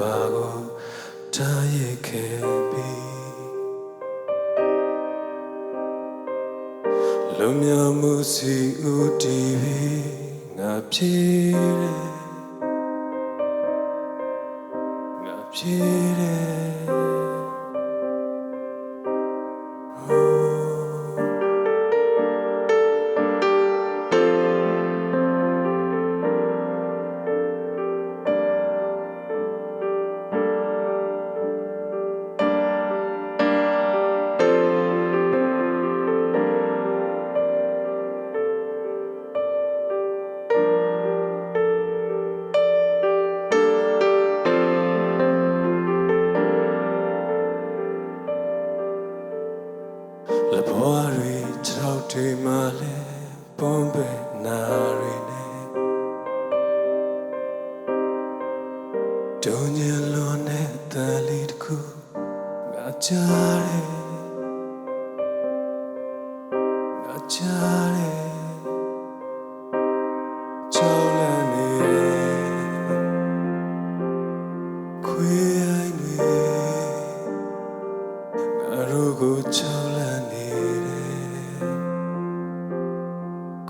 ဘာကိုထားရခဲ့ပြီလုံမြမှုစီဦးတည်ပြီးငါဖြည့်တယ်ငါဖြည့်တယ် ပွန်ပဲနာရီနဲ့ဒုံညလွန်တဲ့တန်လေးတစ်ခုငါကြားတယ်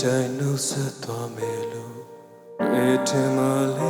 တိုင်းနှုတ်ဆက်သွားမယ်လို့အေးထင်ပါလေ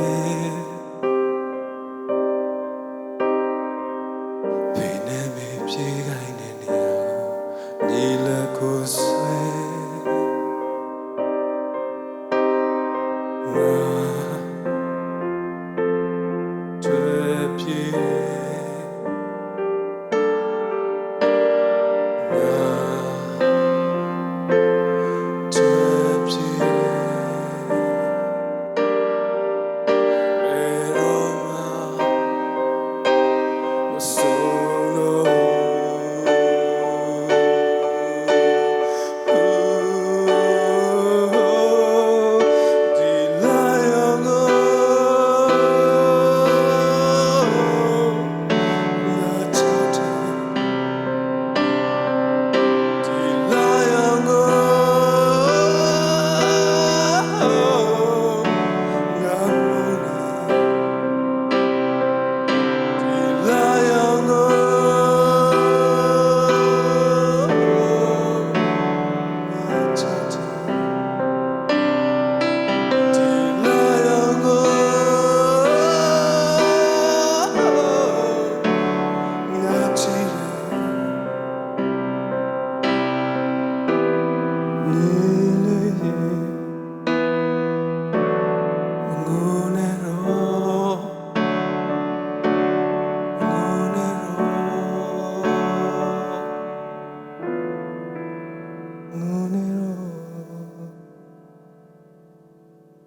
你累眼